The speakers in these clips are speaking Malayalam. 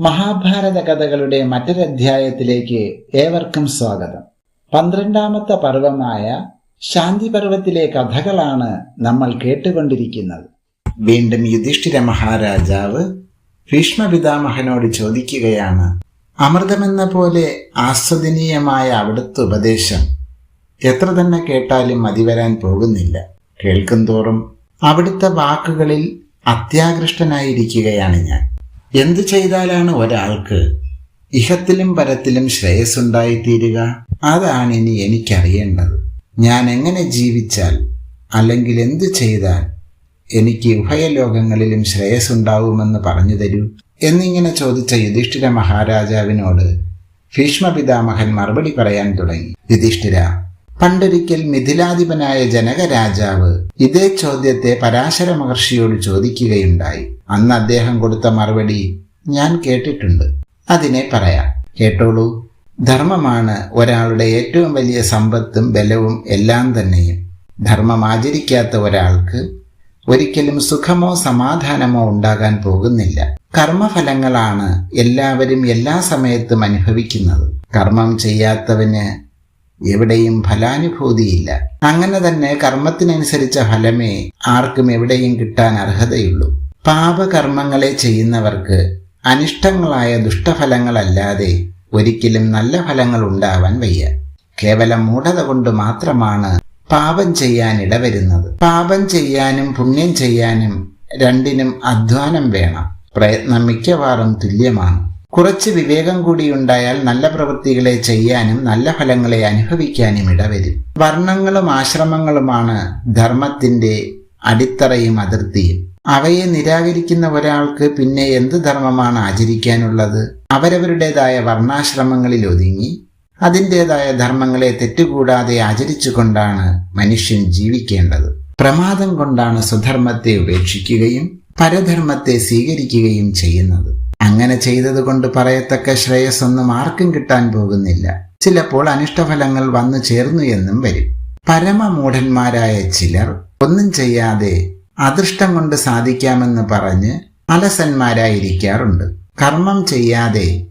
മഹാഭാരത കഥകളുടെ മറ്റൊരധ്യായത്തിലേക്ക് ഏവർക്കും സ്വാഗതം. പന്ത്രണ്ടാമത്തെ പർവമായ ശാന്തി പർവത്തിലെ കഥകളാണ് നമ്മൾ കേട്ടുകൊണ്ടിരിക്കുന്നത്. വീണ്ടും യുധിഷ്ഠിര മഹാരാജാവ് ഭീഷ്മപിതാമഹനോട് ചോദിക്കുകയാണ് അമൃതമെന്ന പോലെ ആസ്വദനീയമായ അവിടുത്തെ ഉപദേശം എത്ര തന്നെ കേട്ടാലും മതി വരാൻ പോകുന്നില്ല. കേൾക്കും തോറും അവിടുത്തെ വാക്കുകളിൽ അത്യാകൃഷ്ടനായിരിക്കുകയാണ് ഞാൻ. എന്തു ചെയ്താലാണ് ഒരാൾക്ക് ഇഹത്തിലും പരത്തിലും ശ്രേയസ്സുണ്ടായിത്തീരുക? അതാണ് ഇനി എനിക്കറിയേണ്ടത്. ഞാൻ എങ്ങനെ ജീവിച്ചാൽ അല്ലെങ്കിൽ എന്തു ചെയ്താൽ എനിക്ക് ഉഭയലോകങ്ങളിലും ശ്രേയസ്സുണ്ടാവുമെന്ന് പറഞ്ഞു തരൂ? എന്നിങ്ങനെ ചോദിച്ച യുധിഷ്ഠിര മഹാരാജാവിനോട് ഭീഷ്മപിതാമഹൻ മറുപടി പറയാൻ തുടങ്ങി. യുധിഷ്ഠിര പണ്ടൊരിക്കൽ മിഥിലാധിപനായ ജനകരാജാവ് ഇതേ ചോദ്യത്തെ പരാശര മഹർഷിയോട് ചോദിക്കുകയുണ്ടായി. അന്ന് അദ്ദേഹം കൊടുത്ത മറുപടി ഞാൻ കേട്ടിട്ടുണ്ട്. അതിനെ പറയാം. കേട്ടോളൂ. ധർമ്മമാണ് ഒരാളുടെ ഏറ്റവും വലിയ സമ്പത്തും ബലവും എല്ലാം തന്നെയും. ധർമ്മം ആചരിക്കാത്ത ഒരാൾക്ക് ഒരിക്കലും സുഖമോ സമാധാനമോ ഉണ്ടാകാൻ പോകുന്നില്ല. കർമ്മഫലങ്ങളാണ് എല്ലാവരും എല്ലാ സമയത്തും അനുഭവിക്കുന്നത്. കർമ്മം ചെയ്യാത്തവന് എവിടെയും ഫലാനുഭൂതിയില്ല. അങ്ങനെ തന്നെ കർമ്മത്തിനനുസരിച്ച ഫലമേ ആർക്കും എവിടെയും കിട്ടാൻ അർഹതയുള്ളൂ. പാപകർമ്മങ്ങളെ ചെയ്യുന്നവർക്ക് അനിഷ്ടങ്ങളായ ദുഷ്ടഫലങ്ങളല്ലാതെ ഒരിക്കലും നല്ല ഫലങ്ങൾ ഉണ്ടാവാൻ വയ്യ. കേവലം മൂഢത കൊണ്ട് മാത്രമാണ് പാപം ചെയ്യാൻ ഇടവരുന്നത് പാപം ചെയ്യാനും പുണ്യം ചെയ്യാനും രണ്ടിനും അധ്വാനം വേണം. പ്രയത്നം മിക്കവാറും തുല്യമാണ്. കുറച്ച് വിവേകം കൂടി ഉണ്ടായാൽ നല്ല പ്രവൃത്തികളെ ചെയ്യാനും നല്ല ഫലങ്ങളെ അനുഭവിക്കാനും ഇടവരും വർണങ്ങളും ആശ്രമങ്ങളുമാണ് ധർമ്മത്തിന്റെ അടിത്തറയും അതിർത്തിയും. അവയെ നിരാകരിക്കുന്ന ഒരാൾക്ക് പിന്നെ എന്ത് ധർമ്മമാണ് ആചരിക്കാനുള്ളത്? അവരവരുടേതായ വർണാശ്രമങ്ങളിൽ ഒതുങ്ങി അതിന്റെതായ ധർമ്മങ്ങളെ തെറ്റുകൂടാതെ ആചരിച്ചുകൊണ്ടാണ് മനുഷ്യൻ ജീവിക്കേണ്ടത്. പ്രമാദം കൊണ്ടാണ് സ്വധർമ്മത്തെ ഉപേക്ഷിക്കുകയും പരധർമ്മത്തെ സ്വീകരിക്കുകയും ചെയ്യുന്നത്. അങ്ങനെ ചെയ്തതുകൊണ്ട് പറയത്തക്ക ശ്രേയസ്സൊന്നും ആർക്കും കിട്ടാൻ പോകുന്നില്ല. ചിലപ്പോൾ അനിഷ്ടഫലങ്ങൾ വന്നു ചേർന്നു എന്നും വരും. പരമമൂഢന്മാരായ ചിലർ ഒന്നും ചെയ്യാതെ അദൃഷ്ടം കൊണ്ട് സാധിക്കാമെന്ന് പറഞ്ഞ് അലസന്മാരായിരിക്കാറുണ്ട്. കർമ്മം ചെയ്യാതെ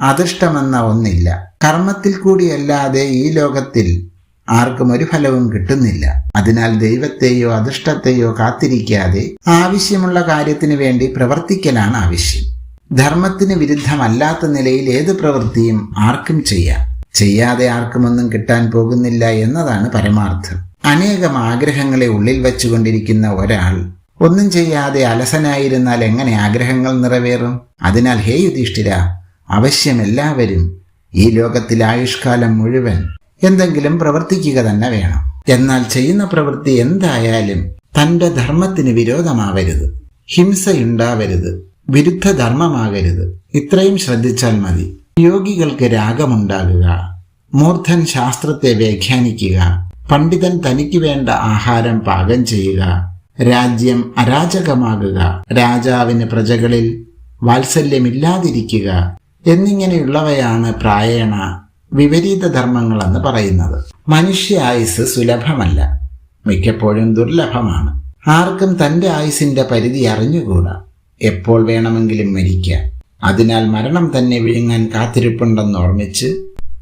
അദൃഷ്ടമെന്ന ഒന്നില്ല. കർമ്മത്തിൽ കൂടിയല്ലാതെ ഈ ലോകത്തിൽ ആർക്കും ഒരു ഫലവും കിട്ടുന്നില്ല. അതിനാൽ ദൈവത്തെയോ അധിഷ്ഠത്തെയോ കാത്തിരിക്കാതെ ആവശ്യമുള്ള കാര്യത്തിന് വേണ്ടി പ്രവർത്തിക്കലാണ് ആവശ്യം. ധർമ്മത്തിന് വിരുദ്ധമല്ലാത്ത നിലയിൽ ഏത് പ്രവൃത്തിയും ആർക്കും ചെയ്യാം. ചെയ്യാതെ ആർക്കുമൊന്നും കിട്ടാൻ പോകുന്നില്ല എന്നതാണ് പരമാർത്ഥം. അനേകം ആഗ്രഹങ്ങളെ ഉള്ളിൽ വച്ചുകൊണ്ടിരിക്കുന്ന ഒരാൾ ഒന്നും ചെയ്യാതെ അലസനായിരുന്നാൽ എങ്ങനെ ആഗ്രഹങ്ങൾ നിറവേറും? അതിനാൽ ഹേ യുധിഷ്ഠിര അവശ്യം എല്ലാവരും ഈ ലോകത്തിൽ ആയുഷ്കാലം മുഴുവൻ എന്തെങ്കിലും പ്രവർത്തിക്കുക തന്നെ വേണം. എന്നാൽ ചെയ്യുന്ന പ്രവൃത്തി എന്തായാലും തന്റെ ധർമ്മത്തിന് വിരോധമാവരുത്. ഹിംസയുണ്ടാവരുത്. വിരുദ്ധ ധർമ്മമാകരുത്. ഇത്രയും ശ്രദ്ധിച്ചാൽ മതി. യോഗികൾക്ക് രാഗമുണ്ടാകുക. മൂർധൻ ശാസ്ത്രത്തെ വ്യാഖ്യാനിക്കുക. പണ്ഡിതൻ തനിക്ക് വേണ്ട ആഹാരം പാകം ചെയ്യുക. രാജ്യം അരാജകമാകുക. രാജാവിന് പ്രജകളിൽ വാത്സല്യമില്ലാതിരിക്കുക. എന്നിങ്ങനെയുള്ളവയാണ് പ്രായേണ വിപരീത ധർമ്മങ്ങളെന്ന് പറയുന്നത്. മനുഷ്യ ആയുസ് സുലഭമല്ല. മിക്കപ്പോഴും ദുർലഭമാണ്. ആർക്കും തന്റെ ആയുസിന്റെ പരിധി അറിഞ്ഞുകൂടാ. എപ്പോൾ വേണമെങ്കിലും മരിക്കാം. അതിനാൽ മരണം തന്നെ വിഴുങ്ങാൻ കാത്തിരിപ്പുണ്ടെന്ന് ഓർമ്മിച്ച്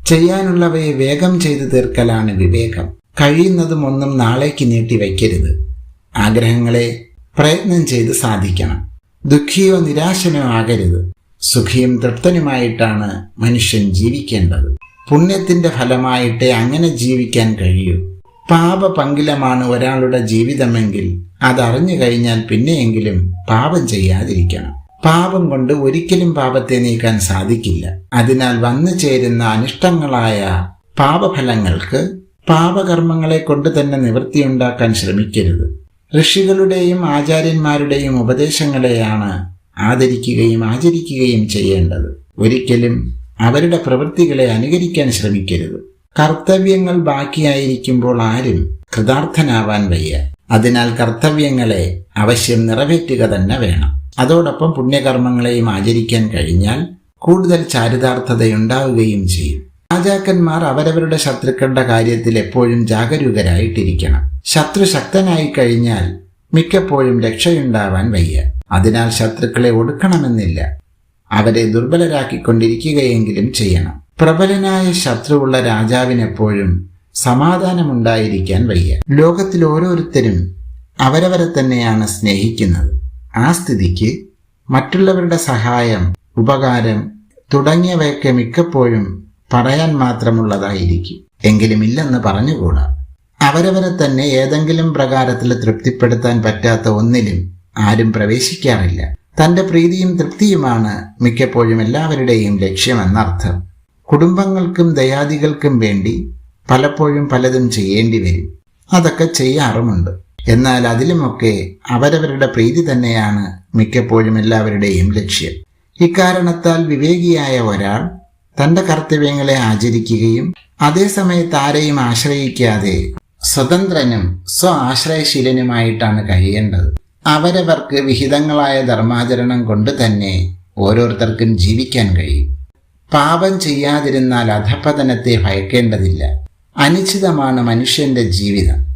ചെയ്യാനുള്ളവയെ വേഗം ചെയ്തു തീർക്കലാണ് വിവേകം. കഴിയുന്നതും ഒന്നും നാളേക്ക് നീട്ടി വയ്ക്കരുത്. ആഗ്രഹങ്ങളെ പ്രയത്നം ചെയ്ത് സാധിക്കണം. ദുഃഖിയോ നിരാശനോ ആകരുത്. സുഖിയും തൃപ്തനുമായിട്ടാണ് മനുഷ്യൻ ജീവിക്കേണ്ടത്. പുണ്യത്തിന്റെ ഫലമായിട്ടേ അങ്ങനെ ജീവിക്കാൻ കഴിയൂ. പാപ പങ്കിലമാണ് ഒരാളുടെ ജീവിതമെങ്കിൽ അതറിഞ്ഞു കഴിഞ്ഞാൽ പിന്നെയെങ്കിലും പാപം ചെയ്യാതിരിക്കണം. പാപം കൊണ്ട് ഒരിക്കലും പാപത്തെ നീക്കാൻ സാധിക്കില്ല. അതിനാൽ വന്നു ചേരുന്ന അനിഷ്ടങ്ങളായ പാപഫലങ്ങൾക്ക് പാപകർമ്മങ്ങളെ കൊണ്ട് തന്നെ നിവൃത്തിയുണ്ടാക്കാൻ ശ്രമിക്കരുത്. ഋഷികളുടെയും ആചാര്യന്മാരുടെയും ഉപദേശങ്ങളെയാണ് ആദരിക്കുകയും ആചരിക്കുകയും ചെയ്യേണ്ടത്. ഒരിക്കലും അവരുടെ പ്രവൃത്തികളെ അനുകരിക്കാൻ ശ്രമിക്കരുത്. കർത്തവ്യങ്ങൾ ബാക്കിയായിരിക്കുമ്പോൾ ആരും കൃതാർത്ഥനാവാൻ വയ്യ. അതിനാൽ കർത്തവ്യങ്ങളെ അവശ്യം നിറവേറ്റുക തന്നെ വേണം. അതോടൊപ്പം പുണ്യകർമ്മങ്ങളെയും ആചരിക്കാൻ കഴിഞ്ഞാൽ കൂടുതൽ ചാരിതാർത്ഥതയുണ്ടാവുകയും ചെയ്യും. രാജാക്കന്മാർ അവരവരുടെ ശത്രുക്കളുടെ കാര്യത്തിൽ എപ്പോഴും ജാഗരൂകരായിട്ടിരിക്കണം. ശത്രു ശക്തനായി കഴിഞ്ഞാൽ മിക്കപ്പോഴും രക്ഷയുണ്ടാവാൻ വയ്യ. അതിനാൽ ശത്രുക്കളെ ഒടുക്കണമെന്നില്ല. അവരെ ദുർബലരാക്കിക്കൊണ്ടിരിക്കുകയെങ്കിലും ചെയ്യണം. പ്രബലനായ ശത്രുവുള്ള രാജാവിനെപ്പോഴും സമാധാനമുണ്ടായിരിക്കാൻ വയ്യ. ലോകത്തിൽ ഓരോരുത്തരും അവരവരെ തന്നെയാണ് സ്നേഹിക്കുന്നത്. ആ സ്ഥിതിക്ക് മറ്റുള്ളവരുടെ സഹായം ഉപകാരം തുടങ്ങിയവയൊക്കെ മിക്കപ്പോഴും പറയാൻ മാത്രമുള്ളതായിരിക്കും. എങ്കിലും ഇല്ലെന്ന് പറഞ്ഞുകൂടാ? അവരവരെ തന്നെ ഏതെങ്കിലും പ്രകാരത്തിൽ തൃപ്തിപ്പെടുത്താൻ പറ്റാത്ത ഒന്നിലും ആരും പ്രവേശിക്കാറില്ല. തന്റെ പ്രീതിയും തൃപ്തിയുമാണ് മിക്കപ്പോഴും എല്ലാവരുടെയും ലക്ഷ്യമെന്നർത്ഥം. കുടുംബങ്ങൾക്കും ദയാദികൾക്കും വേണ്ടി പലപ്പോഴും പലതും ചെയ്യേണ്ടി വരും. അതൊക്കെ ചെയ്യാറുമുണ്ട്. എന്നാൽ അതിലുമൊക്കെ അവരവരുടെ പ്രീതി തന്നെയാണ് മിക്കപ്പോഴും എല്ലാവരുടെയും ലക്ഷ്യം. ഇക്കാരണത്താൽ വിവേകിയായ ഒരാൾ തന്റെ കർത്തവ്യങ്ങളെ ആചരിക്കുകയും അതേസമയത്ത് ആരെയും ആശ്രയിക്കാതെ സ്വതന്ത്രനും സ്വ ആശ്രയശീലനുമായിട്ടാണ് കഴിയേണ്ടത്. അവരവർക്ക് വിഹിതങ്ങളായ ധർമാചരണം കൊണ്ട് തന്നെ ഓരോരുത്തർക്കും ജീവിക്കാൻ കഴിയും. പാപം ചെയ്യാതിരുന്നാൽ അധപതനത്തെ ഭയക്കേണ്ടതില്ല. അനിശ്ചിതമാണ് മനുഷ്യന്റെ ജീവിതം.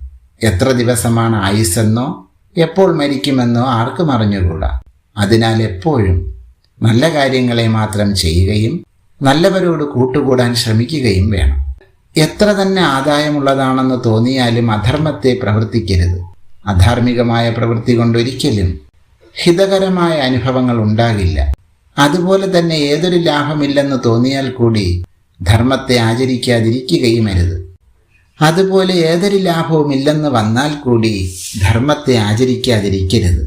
എത്ര ദിവസമാണ് ആയുസ്സെന്നോ എപ്പോൾ മരിക്കുമെന്നോ ആർക്കും അറിഞ്ഞുകൂടാ. അതിനാൽ എപ്പോഴും നല്ല കാര്യങ്ങളെ മാത്രം ചെയ്യുകയും നല്ലവരോട് കൂട്ടുകൂടാൻ ശ്രമിക്കുകയും വേണം. എത്ര തന്നെ ആദായമുള്ളതാണെന്ന് തോന്നിയാലും അധർമ്മത്തെ പ്രവർത്തിക്കരുത്. അധാർമികമായ പ്രവൃത്തി കൊണ്ടൊരിക്കലും ഹിതകരമായ അനുഭവങ്ങൾ ഉണ്ടാകില്ല. അതുപോലെ തന്നെ ഏതൊരു ലാഭമില്ലെന്ന് തോന്നിയാൽ കൂടി ധർമ്മത്തെ ആചരിക്കാതിരിക്കുകയും അരുത് അതുപോലെ ഏതൊരു ലാഭവും ഇല്ലെന്ന് വന്നാൽ കൂടി ധർമ്മത്തെ ആചരിക്കാതിരിക്കരുത്.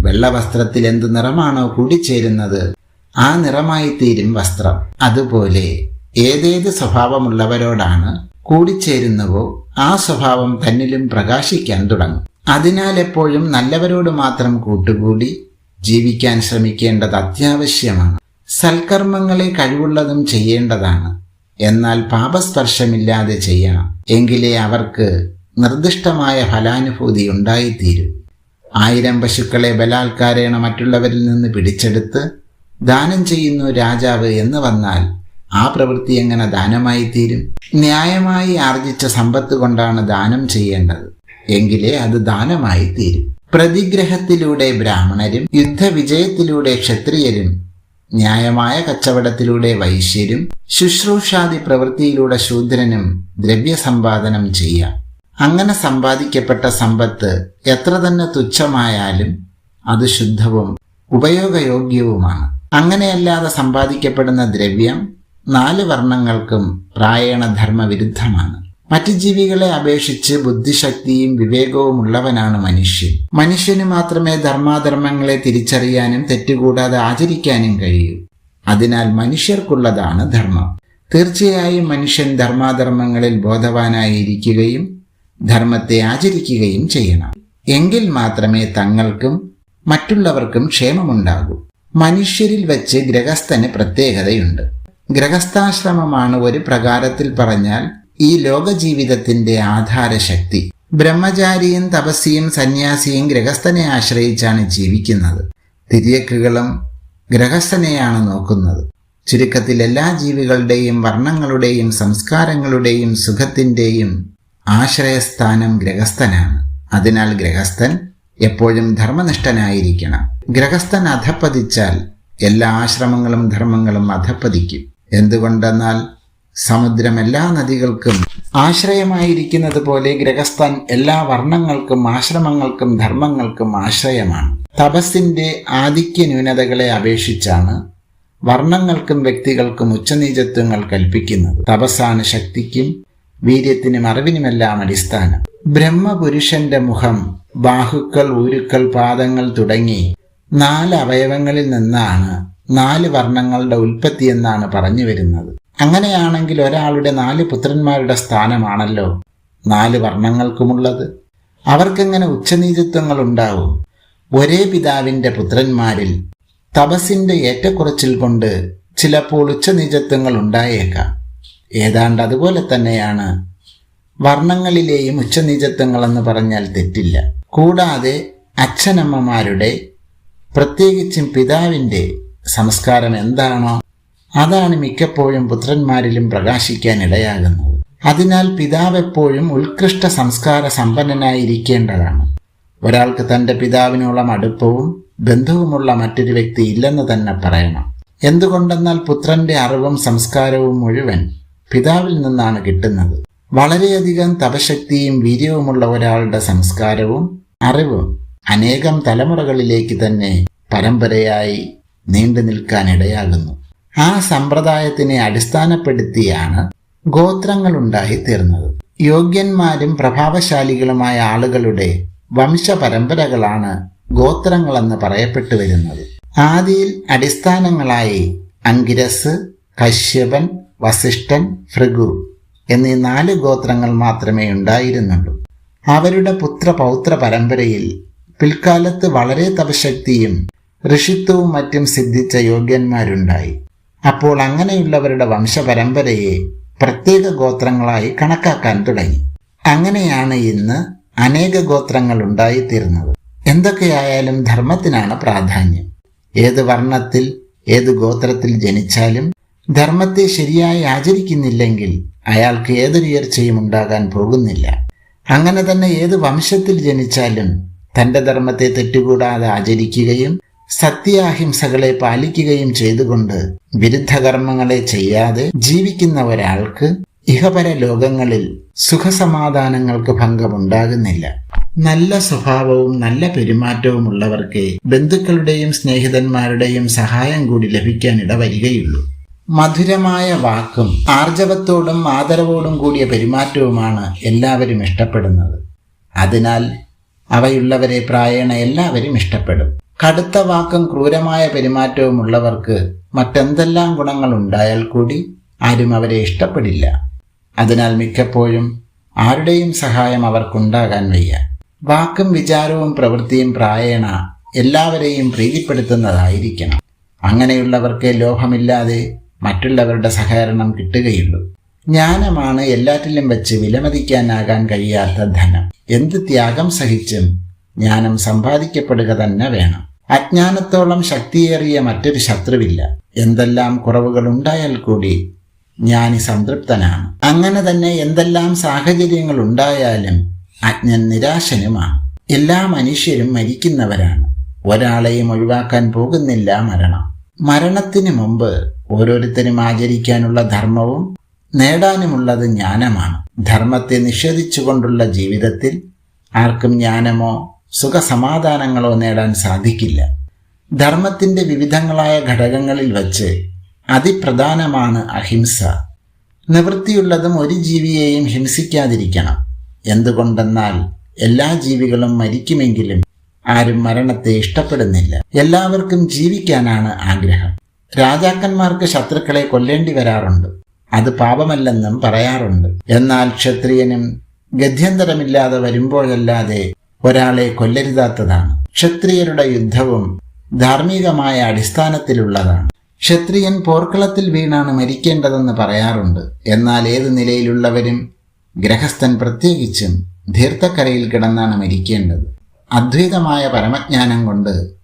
വെള്ളവസ്ത്രത്തിൽ എന്ത് നിറമാണോ കൂടിച്ചേരുന്നത് ആ നിറമായി തീരും വസ്ത്രം. അതുപോലെ ഏതേത് സ്വഭാവമുള്ളവരോടാണ് കൂടിച്ചേരുന്നവോ ആ സ്വഭാവം തന്നിലും പ്രകാശിക്കാൻ തുടങ്ങും. അതിനാൽ എപ്പോഴും നല്ലവരോട് മാത്രം കൂട്ടുകൂടി ജീവിക്കാൻ ശ്രമിക്കേണ്ടത് അത്യാവശ്യമാണ്. സൽക്കർമ്മങ്ങളെ കഴിവുള്ളതും ചെയ്യേണ്ടതാണ്. എന്നാൽ പാപസ്പർശമില്ലാതെ ചെയ്യണം. എങ്കിലേ അവർക്ക് നിർദ്ദിഷ്ടമായ ഫലാനുഭൂതി ഉണ്ടായിത്തീരും. ആയിരം പശുക്കളെ ബലാത്കാരേണ മറ്റുള്ളവരിൽ നിന്ന് പിടിച്ചെടുത്ത് ദാനം ചെയ്യുന്നു രാജാവ് എന്ന് വന്നാൽ ആ പ്രവൃത്തി എങ്ങനെ ദാനമായി തീരും ന്യായമായി ആർജിച്ച സമ്പത്ത് കൊണ്ടാണ് ദാനം ചെയ്യേണ്ടത്. എങ്കിലേ അത് ദാനമായി തീരും. പ്രതിഗ്രഹത്തിലൂടെ ബ്രാഹ്മണരും യുദ്ധവിജയത്തിലൂടെ ക്ഷത്രിയരും ന്യായമായ കച്ചവടത്തിലൂടെ വൈശ്യരും ശുശ്രൂഷാദി പ്രവൃത്തിയിലൂടെ ശൂദ്രനും ദ്രവ്യസമ്പാദനം ചെയ്യാം അങ്ങനെ സമ്പാദിക്കപ്പെട്ട സമ്പത്ത് എത്ര തന്നെ തുച്ഛമായാലും അത് ശുദ്ധവും ഉപയോഗയോഗ്യവുമാണ്. അങ്ങനെയല്ലാതെ സമ്പാദിക്കപ്പെടുന്ന ദ്രവ്യം നാല് വർണങ്ങൾക്കും പ്രായണ ധർമ്മവിരുദ്ധമാണ് മറ്റു ജീവികളെ അപേക്ഷിച്ച് ബുദ്ധിശക്തിയും വിവേകവും ഉള്ളവനാണ് മനുഷ്യൻ. മനുഷ്യന് മാത്രമേ ധർമാധർമ്മങ്ങളെ തിരിച്ചറിയാനും തെറ്റുകൂടാതെ ആചരിക്കാനും കഴിയൂ. അതിനാൽ മനുഷ്യർക്കുള്ളതാണ് ധർമ്മം. തീർച്ചയായും മനുഷ്യൻ ധർമാധർമ്മങ്ങളിൽ ബോധവാനായിരിക്കുകയും ധർമ്മത്തെ ആചരിക്കുകയും ചെയ്യണം. എങ്കിൽ മാത്രമേ തങ്ങൾക്കും മറ്റുള്ളവർക്കും ക്ഷേമമുണ്ടാകൂ. മനുഷ്യരിൽ വെച്ച് ഗ്രഹസ്ഥന് പ്രത്യേകതയുണ്ട്. ഗ്രഹസ്ഥാശ്രമമാണ് ഒരു പ്രകാരത്തിൽ പറഞ്ഞാൽ ഈ ലോകജീവിതത്തിന്റെ ആധാരശക്തി. ബ്രഹ്മചാരിയും തപസ്സിയും സന്യാസിയും ഗ്രഹസ്ഥനെ ആശ്രയിച്ചാണ് ജീവിക്കുന്നത്. തിരിയക്കുകളും ഗ്രഹസ്ഥനെയാണ് നോക്കുന്നത്. ചുരുക്കത്തിൽ എല്ലാ ജീവികളുടെയും വർണങ്ങളുടെയും സംസ്കാരങ്ങളുടെയും സുഖത്തിന്റെയും ആശ്രയസ്ഥാനം ഗ്രഹസ്ഥനാണ് അതിനാൽ ഗ്രഹസ്ഥൻ എപ്പോഴും ധർമ്മനിഷ്ഠനായിരിക്കണം. ഗ്രഹസ്ഥൻ അധപ്പതിച്ചാൽ എല്ലാ ആശ്രമങ്ങളും ധർമ്മങ്ങളും അധപ്പതിക്കും എന്തുകൊണ്ടെന്നാൽ സമുദ്രം എല്ലാ നദികൾക്കും ആശ്രയമായിരിക്കുന്നത് പോലെ ഗ്രഹസ്ഥൻ എല്ലാ വർണങ്ങൾക്കും ആശ്രമങ്ങൾക്കും ധർമ്മങ്ങൾക്കും ആശ്രയമാണ്. തപസ്സിന്റെ ആധിക്യ ന്യൂനതകളെ അപേക്ഷിച്ചാണ് വർണങ്ങൾക്കും വ്യക്തികൾക്കും ഉച്ചനീചത്വങ്ങൾ കൽപ്പിക്കുന്നത്. തപസ്സാണ് ശക്തിക്കും വീര്യത്തിനും അറിവിനുമെല്ലാം അടിസ്ഥാനം. ബ്രഹ്മപുരുഷന്റെ മുഖം ബാഹുക്കൾ ഊരുക്കൾ പാദങ്ങൾ തുടങ്ങി നാല് അവയവങ്ങളിൽ നിന്നാണ് നാല് വർണങ്ങളുടെ ഉൽപ്പത്തി എന്നാണ് പറഞ്ഞു വരുന്നത്. അങ്ങനെയാണെങ്കിൽ ഒരാളുടെ നാല് പുത്രന്മാരുടെ സ്ഥാനമാണല്ലോ. നാല് വർണങ്ങൾക്കുമുള്ളത്. അവർക്കെങ്ങനെ ഉച്ചനീചത്വങ്ങൾ ഉണ്ടാവും ഒരേ പിതാവിന്റെ പുത്രന്മാരിൽ തപസിന്റെ ഏറ്റക്കുറച്ചിൽ കൊണ്ട് ചിലപ്പോൾ ഉച്ചനീചത്വങ്ങൾ ഉണ്ടായേക്കാം. ഏതാണ്ട് അതുപോലെ തന്നെയാണ് വർണങ്ങളിലെയും ഉച്ചനീചത്വങ്ങളെന്ന് പറഞ്ഞാൽ തെറ്റില്ല. കൂടാതെ അച്ഛനമ്മമാരുടെ പ്രത്യേകിച്ചും പിതാവിന്റെ സംസ്കാരം എന്താണോ അതാണ് മിക്കപ്പോഴും പുത്രന്മാരിലും പ്രകാശിക്കാൻ ഇടയാകുന്നത് അതിനാൽ പിതാവ് എപ്പോഴും ഉത്കൃഷ്ട സംസ്കാര സമ്പന്നനായിരിക്കേണ്ടതാണ്. ഒരാൾക്ക് തന്റെ പിതാവിനുള്ള മടുപ്പവും ബന്ധവുമുള്ള മറ്റൊരു വ്യക്തി ഇല്ലെന്ന് തന്നെ പറയണം. എന്തുകൊണ്ടെന്നാൽ പുത്രന്റെ അറിവും സംസ്കാരവും മുഴുവൻ പിതാവിൽ നിന്നാണ് കിട്ടുന്നത്. വളരെയധികം തപശക്തിയും വീര്യവുമുള്ള ഒരാളുടെ സംസ്കാരവും അറിവും അനേകം തലമുറകളിലേക്ക് തന്നെ പരമ്പരയായി നീണ്ടു നിൽക്കാൻ ഇടയാകുന്നു ആ സമ്പ്രദായത്തിനെ അടിസ്ഥാനപ്പെടുത്തിയാണ് ഗോത്രങ്ങളുണ്ടായി തീർന്നത് യോഗ്യന്മാരും പ്രഭാവശാലികളുമായ ആളുകളുടെ വംശപരമ്പരകളാണ് ഗോത്രങ്ങളെന്ന് പറയപ്പെട്ടു വരുന്നത്. ആദിയിൽ അടിസ്ഥാനങ്ങളായി അങ്കിരസ് കശ്യപൻ വസിഷ്ഠൻ ഭൃഗു എന്നീ നാല് ഗോത്രങ്ങൾ മാത്രമേ ഉണ്ടായിരുന്നുള്ളൂ. അവരുടെ പുത്ര പൗത്ര പരമ്പരയിൽ പിൽക്കാലത്ത് വളരെ തപശക്തിയും ഋഷിത്വവും മറ്റും സിദ്ധിച്ച യോഗ്യന്മാരുണ്ടായി. അപ്പോൾ അങ്ങനെയുള്ളവരുടെ വംശപരമ്പരയെ പ്രത്യേക ഗോത്രങ്ങളായി കണക്കാക്കാൻ തുടങ്ങി. അങ്ങനെയാണ് ഇന്ന് അനേക ഗോത്രങ്ങൾ ഉണ്ടായിത്തീർന്നത്. എന്തൊക്കെയായാലും ധർമ്മത്തിനാണ് പ്രാധാന്യം. ഏത് വർണത്തിൽ ഏത് ഗോത്രത്തിൽ ജനിച്ചാലും ധർമ്മത്തെ ശരിയായി ആചരിക്കുന്നില്ലെങ്കിൽ അയാൾക്ക് ഏതൊരുയർച്ചയും ഉണ്ടാകാൻ പോകുന്നില്ല. അങ്ങനെ തന്നെ ഏത് വംശത്തിൽ ജനിച്ചാലും തന്റെ ധർമ്മത്തെ തെറ്റുകൂടാതെ ആചരിക്കുകയും സത്യാഹിംസകളെ പാലിക്കുകയും ചെയ്തുകൊണ്ട് വിരുദ്ധകർമ്മങ്ങളെ ചെയ്യാതെ ജീവിക്കുന്ന ഒരാൾക്ക് ഇഹപര ലോകങ്ങളിൽ സുഖസമാധാനങ്ങൾക്ക് ഭംഗമുണ്ടാകുന്നില്ല. നല്ല സ്വഭാവവും നല്ല പെരുമാറ്റവും ഉള്ളവർക്ക് ബന്ധുക്കളുടെയും സ്നേഹിതന്മാരുടെയും സഹായം കൂടി ലഭിക്കാൻ ഇടവരികയുള്ളൂ. മധുരമായ വാക്കും ആർജവത്തോടും ആദരവോടും കൂടിയ പെരുമാറ്റവുമാണ് എല്ലാവരും ഇഷ്ടപ്പെടുന്നത്. അതിനാൽ അവയുള്ളവരെ പ്രായണ എല്ലാവരും ഇഷ്ടപ്പെടും. കടുത്ത വാക്കും ക്രൂരമായ പെരുമാറ്റവും ഉള്ളവർക്ക് മറ്റെന്തെല്ലാം ഗുണങ്ങൾ ഉണ്ടായാൽ കൂടി ആരും അവരെ ഇഷ്ടപ്പെടില്ല. അതിനാൽ മിക്കപ്പോഴും ആരുടെയും സഹായം അവർക്കുണ്ടാകാൻ വയ്യ. വാക്കും വിചാരവും പ്രവൃത്തിയും പ്രായേണ എല്ലാവരെയും പ്രീതിപ്പെടുത്തുന്നതായിരിക്കണം. അങ്ങനെയുള്ളവർക്ക് ലോഭമില്ലാതെ മറ്റുള്ളവരുടെ സഹകരണം കിട്ടുകയുള്ളൂ. ജ്ഞാനമാണ് എല്ലാറ്റിലും വെച്ച് വിലമതിക്കാനാകാൻ കഴിയാത്ത ധനം. എന്ത് ത്യാഗം സഹിച്ചും ജ്ഞാനം സമ്പാദിക്കപ്പെടുക തന്നെ വേണം. അജ്ഞാനത്തോളം ശക്തിയേറിയ മറ്റൊരു ശത്രുവില്ല. എന്തെല്ലാം കുറവുകൾ ഉണ്ടായാൽ കൂടി ജ്ഞാനി സംതൃപ്തനാണ്. അങ്ങനെ തന്നെ എന്തെല്ലാം സാഹചര്യങ്ങൾ ഉണ്ടായാലും അജ്ഞൻ നിരാശനുമാണ്. എല്ലാ മനുഷ്യരും മരിക്കുന്നവരാണ്. ഒരാളെയും ഒഴിവാക്കാൻ പോകുന്നില്ല മരണം. മരണത്തിന് മുമ്പ് ഓരോരുത്തരും ആചരിക്കാനുള്ള ധർമ്മവും നേടാനുമുള്ളത് ജ്ഞാനമാണ്. ധർമ്മത്തെ നിഷേധിച്ചുകൊണ്ടുള്ള ജീവിതത്തിൽ ആർക്കും ജ്ഞാനമോ സുഖസമാധാനങ്ങളോ നേടാൻ സാധിക്കില്ല. ധർമ്മത്തിന്റെ വിവിധങ്ങളായ ഘടകങ്ങളിൽ വച്ച് അതിപ്രധാനമാണ് അഹിംസ. നിവൃത്തിയുള്ളതും ഒരു ജീവിയെയും ഹിംസിക്കാതിരിക്കണം. എന്തുകൊണ്ടെന്നാൽ എല്ലാ ജീവികളും മരിക്കുമെങ്കിലും ആരും മരണത്തെ ഇഷ്ടപ്പെടുന്നില്ല. എല്ലാവർക്കും ജീവിക്കാനാണ് ആഗ്രഹം. രാജാക്കന്മാർക്ക് ശത്രുക്കളെ കൊല്ലേണ്ടി വരാറുണ്ട്. അത് പാപമല്ലെന്നും പറയാറുണ്ട്. എന്നാൽ ക്ഷത്രിയനും ഗത്യന്തരമില്ലാതെ വരുമ്പോഴല്ലാതെ ഒരാളെ കൊല്ലരുതാത്തതാണ്. ക്ഷത്രിയരുടെ യുദ്ധവും ധാർമ്മികമായ അടിസ്ഥാനത്തിലുള്ളതാണ്. ക്ഷത്രിയൻ പോർക്കളത്തിൽ വീണാണ് മരിക്കേണ്ടതെന്ന് പറയാറുണ്ട്. എന്നാൽ ഏത് നിലയിലുള്ളവരും ഗ്രഹസ്ഥൻ പ്രത്യേകിച്ചും ധീർത്ഥക്കരയിൽ കിടന്നാണ് മരിക്കേണ്ടത്. അദ്വൈതമായ പരമജ്ഞാനം കൊണ്ട്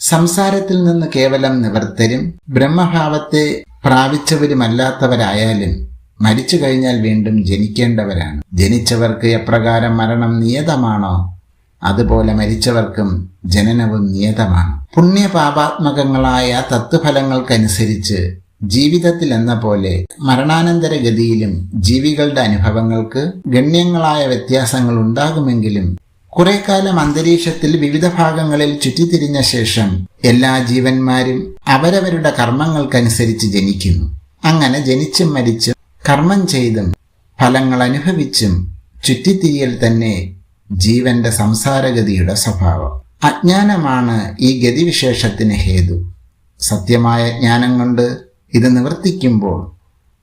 സംസാരത്തിൽ നിന്ന് കേവലം നിവർത്തരും ബ്രഹ്മഭാവത്തെ പ്രാപിച്ചവരുമല്ലാത്തവരായാലും മരിച്ചു കഴിഞ്ഞാൽ വീണ്ടും ജനിക്കേണ്ടവരാണ്. ജനിച്ചവർക്ക് എപ്രകാരം മരണം നിയതമാണോ? അതുപോലെ മരിച്ചവർക്കും ജനനവും നിയതമാണ്. പുണ്യപാപാത്മകങ്ങളായ തത്വഫലങ്ങൾക്കനുസരിച്ച് ജീവിതത്തിൽ എന്ന പോലെ മരണാനന്തര ഗതിയിലും ജീവികളുടെ അനുഭവങ്ങൾക്ക് ഗണ്യങ്ങളായ വ്യത്യാസങ്ങൾ ഉണ്ടാകുമെങ്കിലും കുറെ കാലം അന്തരീക്ഷത്തിൽ വിവിധ ഭാഗങ്ങളിൽ ചുറ്റിത്തിരിഞ്ഞ ശേഷം എല്ലാ ജീവന്മാരും അവരവരുടെ കർമ്മങ്ങൾക്കനുസരിച്ച് ജനിക്കുന്നു. അങ്ങനെ ജനിച്ചും മരിച്ചും കർമ്മം ചെയ്തും ഫലങ്ങൾ അനുഭവിച്ചും ചുറ്റിത്തിരിയൽ തന്നെ ജീവന്റെ സംസാരഗതിയുടെ സ്വഭാവം. അജ്ഞാനമാണ് ഈ ഗതിവിശേഷത്തിന് ഹേതു. സത്യമായ ജ്ഞാനം കൊണ്ട് ഇത് നിവർത്തിക്കുമ്പോൾ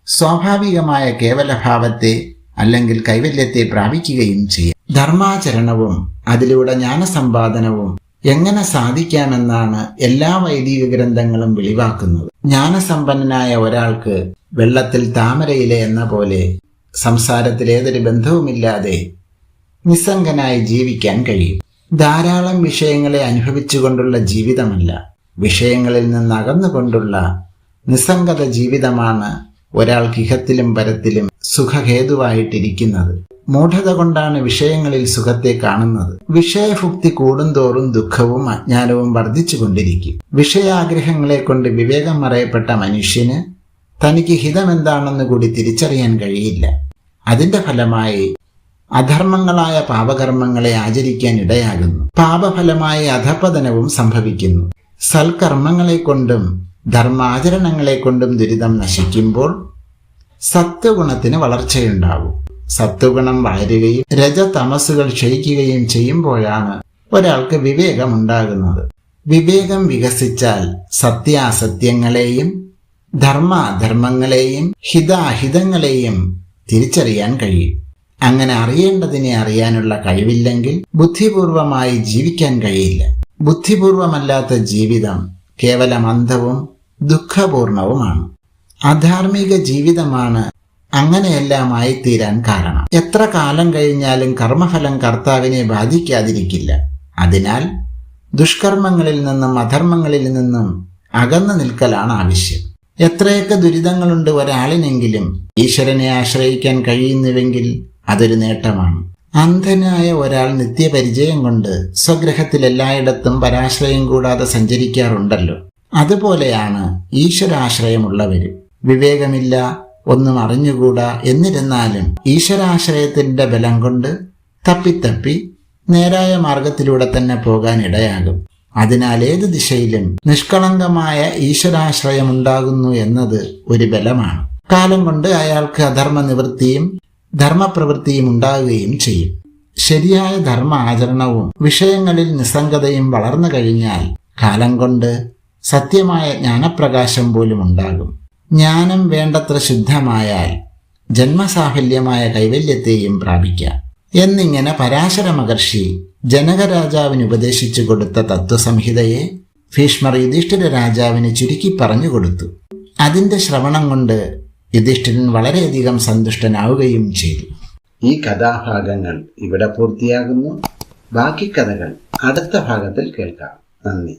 സ്വാഭാവികമായ കേവലഭാവത്തെ അല്ലെങ്കിൽ കൈവല്യത്തെ പ്രാപിക്കുകയും ചെയ്യും. ധർമാചരണവും അതിലൂടെ ജ്ഞാനസമ്പാദനവും എങ്ങനെ സാധിക്കാമെന്നാണ് എല്ലാ വൈദിക ഗ്രന്ഥങ്ങളും വെളിവാക്കുന്നത്. ജ്ഞാനസമ്പന്നനായ ഒരാൾക്ക് വെള്ളത്തിൽ താമരയിലെ എന്ന പോലെ സംസാരത്തിൽ ഏതൊരു ബന്ധവുമില്ലാതെ നിസ്സംഗനായി ജീവിക്കാൻ കഴിയും. ധാരാളം വിഷയങ്ങളെ അനുഭവിച്ചുകൊണ്ടുള്ള ജീവിതമല്ല. വിഷയങ്ങളിൽ നിന്ന് അകന്നുകൊണ്ടുള്ള നിസ്സംഗത ജീവിതമാണ് ഒരാൾ ഇഹത്തിലും പരത്തിലും സുഖഹേതുവായിട്ടിരിക്കുന്നത്. മൂഢത കൊണ്ടാണ് വിഷയങ്ങളിൽ സുഖത്തെ കാണുന്നത്. വിഷയഭുക്തി കൂടുന്തോറും ദുഃഖവും അജ്ഞാനവും വർദ്ധിച്ചുകൊണ്ടിരിക്കും. വിഷയാഗ്രഹങ്ങളെ കൊണ്ട് വിവേകം മറയപ്പെട്ട മനുഷ്യന് തനിക്ക് ഹിതമെന്താണെന്ന് കൂടി തിരിച്ചറിയാൻ കഴിയില്ല. അതിന്റെ ഫലമായി അധർമ്മങ്ങളായ പാപകർമ്മങ്ങളെ ആചരിക്കാൻ ഇടയാകുന്നു. പാപഫലമായ അധപതനവും സംഭവിക്കുന്നു. സൽക്കർമ്മങ്ങളെ കൊണ്ടും ധർമാചരണങ്ങളെ കൊണ്ടും ദുരിതം നശിക്കുമ്പോൾ സത്വഗുണത്തിന് വളർച്ചയുണ്ടാവും സത്വഗുണം വളരുകയും രജതമസുകൾ ക്ഷയിക്കുകയും ചെയ്യുമ്പോഴാണ് ഒരാൾക്ക് വിവേകം ഉണ്ടാകുന്നത് വിവേകം വികസിച്ചാൽ സത്യാസത്യങ്ങളെയും ധർമാധർമ്മങ്ങളെയും ഹിതാഹിതങ്ങളെയും തിരിച്ചറിയാൻ കഴിയും. അങ്ങനെ അറിയേണ്ടതിനെ അറിയാനുള്ള കഴിവില്ലെങ്കിൽ ബുദ്ധിപൂർവമായി ജീവിക്കാൻ കഴിയില്ല. ബുദ്ധിപൂർവമല്ലാത്ത ജീവിതം കേവലം അന്ധവും ദുഃഖപൂർണവുമാണ്. അധാർമിക ജീവിതമാണ് അങ്ങനെയെല്ലാമായി തീരാൻ കാരണം. എത്ര കാലം കഴിഞ്ഞാലും കർമ്മഫലം കർത്താവിനെ ബാധിക്കാതിരിക്കില്ല. അതിനാൽ ദുഷ്കർമ്മങ്ങളിൽ നിന്നും അധർമ്മങ്ങളിൽ നിന്നും അകന്നു നിൽക്കലാണ് ആവശ്യം. എത്രയൊക്കെ ദുരിതങ്ങളുണ്ട് ഒരാളിനെങ്കിലും ഈശ്വരനെ ആശ്രയിക്കാൻ കഴിയുന്നുവെങ്കിൽ അതൊരു നേട്ടമാണ്. അന്ധനായ ഒരാൾ നിത്യപരിചയം കൊണ്ട് സ്വഗ്രഹത്തിൽ എല്ലായിടത്തും പരാശ്രയം കൂടാതെ സഞ്ചരിക്കാറുണ്ടല്ലോ. അതുപോലെയാണ് ഈശ്വരാശ്രയമുള്ളവരും. വിവേകമില്ല ഒന്നും അറിഞ്ഞുകൂടാ എന്നിരുന്നാലും ഈശ്വരാശ്രയത്തിന്റെ ബലം കൊണ്ട് തപ്പിത്തപ്പി നേരായ മാർഗത്തിലൂടെ തന്നെ പോകാൻ ഇടയാകും. അതിനാൽ ഏത് ദിശയിലും നിഷ്കളങ്കമായ ഈശ്വരാശ്രയമുണ്ടാകുന്നു എന്നത് ഒരു ബലമാണ്. കാലം കൊണ്ട് അയാൾക്ക് അധർമ്മ നിവൃത്തിയും ധർമ്മപ്രവൃത്തിയും ഉണ്ടാകുകയും ചെയ്യും. ശരിയായ ധർമ്മ ആചരണവും വിഷയങ്ങളിൽ നിസ്സംഗതയും വളർന്നു കഴിഞ്ഞാൽ കാലം കൊണ്ട് സത്യമായ ജ്ഞാനപ്രകാശം പോലും ഉണ്ടാകും. ജ്ഞാനം വേണ്ടത്ര ശുദ്ധമായാൽ ജന്മസാഫല്യമായ കൈവല്യത്തെയും പ്രാപിക്കാം. എന്നിങ്ങനെ പരാശര മഹർഷി ജനകരാജാവിന് ഉപദേശിച്ചു കൊടുത്ത തത്വസംഹിതയെ ഭീഷ്മർ യുധിഷ്ഠിര രാജാവിന് ചുരുക്കി പറഞ്ഞു കൊടുത്തു. അതിന്റെ ശ്രവണം കൊണ്ട് യുധിഷ്ഠിരൻ വളരെയധികം സന്തുഷ്ടനാവുകയും ചെയ്തു. ഈ കഥാഭാഗങ്ങൾ ഇവിടെ പൂർത്തിയാകുന്നു. ബാക്കി കഥകൾ അടുത്ത ഭാഗത്തിൽ കേൾക്കാം. നന്ദി.